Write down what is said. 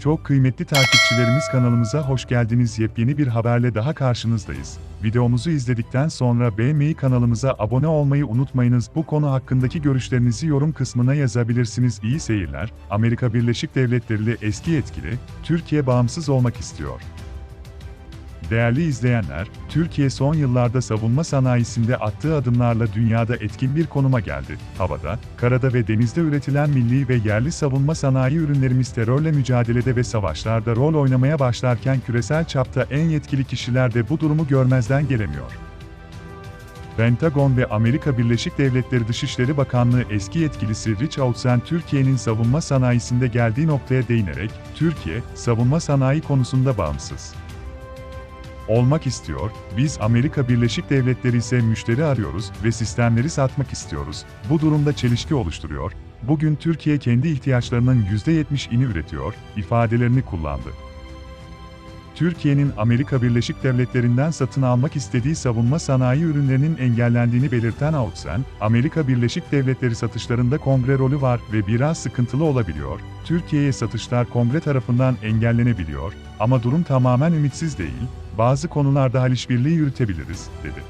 Çok kıymetli takipçilerimiz kanalımıza hoş geldiniz. Yepyeni bir haberle daha karşınızdayız. Videomuzu izledikten sonra beğenmeyi kanalımıza abone olmayı unutmayınız. Bu konu hakkındaki görüşlerinizi yorum kısmına yazabilirsiniz. İyi seyirler. Amerika Birleşik Devletleri ile eski yetkili, Türkiye bağımsız olmak istiyor. Değerli izleyenler, Türkiye son yıllarda savunma sanayisinde attığı adımlarla dünyada etkin bir konuma geldi. Havada, karada ve denizde üretilen milli ve yerli savunma sanayi ürünlerimiz terörle mücadelede ve savaşlarda rol oynamaya başlarken küresel çapta en yetkili kişiler de bu durumu görmezden gelemiyor. Pentagon ve Amerika Birleşik Devletleri Dışişleri Bakanlığı eski yetkilisi Rich Outzen Türkiye'nin savunma sanayisinde geldiği noktaya değinerek, Türkiye, savunma sanayi konusunda bağımsız olmak istiyor, biz Amerika Birleşik Devletleri ise müşteri arıyoruz ve sistemleri satmak istiyoruz. Bu durumda çelişki oluşturuyor. Bugün Türkiye kendi ihtiyaçlarının %70'ini üretiyor, ifadelerini kullandı. Türkiye'nin Amerika Birleşik Devletleri'nden satın almak istediği savunma sanayi ürünlerinin engellendiğini belirten Outzen, Amerika Birleşik Devletleri satışlarında kongre rolü var ve biraz sıkıntılı olabiliyor. Türkiye'ye satışlar kongre tarafından engellenebiliyor ama durum tamamen ümitsiz değil, bazı konularda hal işbirliği yürütebiliriz, dedi.